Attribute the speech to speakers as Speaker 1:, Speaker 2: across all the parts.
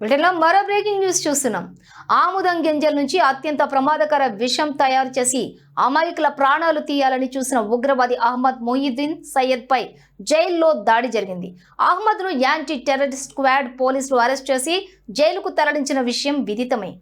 Speaker 1: వీటిలో మరో breaking news చూస్తున్నాం. ఆముదం గింజల నుంచి అత్యంత ప్రమాదకర విషం తయారు చేసి అమాయకుల ప్రాణాలు తీయాలని చూసిన ఉగ్రవాది అహ్మద్ మొయిద్దీన్ సయ్యద్ పై జైల్లో దాడి జరిగింది. అహ్మద్ను యాంటీ టెర్రరిస్ట్ స్క్వాడ్ పోలీసులు అరెస్ట్ చేసి జైలుకు తరలించిన విషయం విదితమే.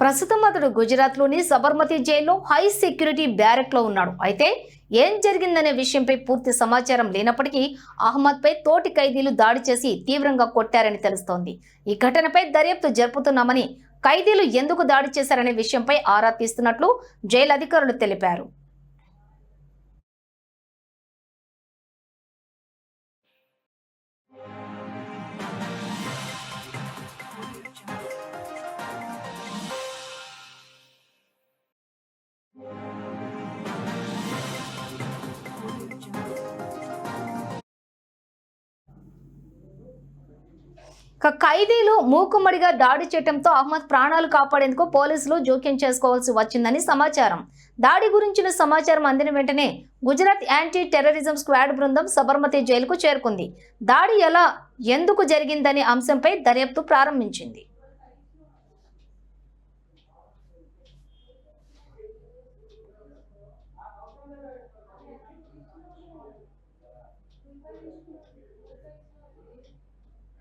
Speaker 1: ప్రస్తుతం అతడు గుజరాత్లోని సబర్మతి జైల్లో హై సెక్యూరిటీ బ్యారెక్లో ఉన్నాడు. అయితే ఏం జరిగిందనే విషయంపై పూర్తి సమాచారం లేనప్పటికీ అహ్మద్పై తోటి ఖైదీలు దాడి చేసి తీవ్రంగా కొట్టారని తెలుస్తోంది. ఈ ఘటనపై దర్యాప్తు జరుపుతున్నామని ఖైదీలు ఎందుకు దాడి చేశారనే విషయంపై ఆరా తీస్తున్నట్లు జైలు అధికారులు తెలిపారు. ఖైదీలు మూకుమ్మడిగా దాడి చేయడంతో అహ్మద్ ప్రాణాలు కాపాడేందుకు పోలీసులు జోక్యం చేసుకోవాల్సి వచ్చిందని సమాచారం. దాడి గురించిన సమాచారం అందిన వెంటనే గుజరాత్ యాంటీ టెర్రరిజం స్క్వాడ్ బృందం సబర్మతి జైలుకు చేరుకుంది. దాడి ఎలా ఎందుకు జరిగిందనే అంశంపై దర్యాప్తు ప్రారంభించింది.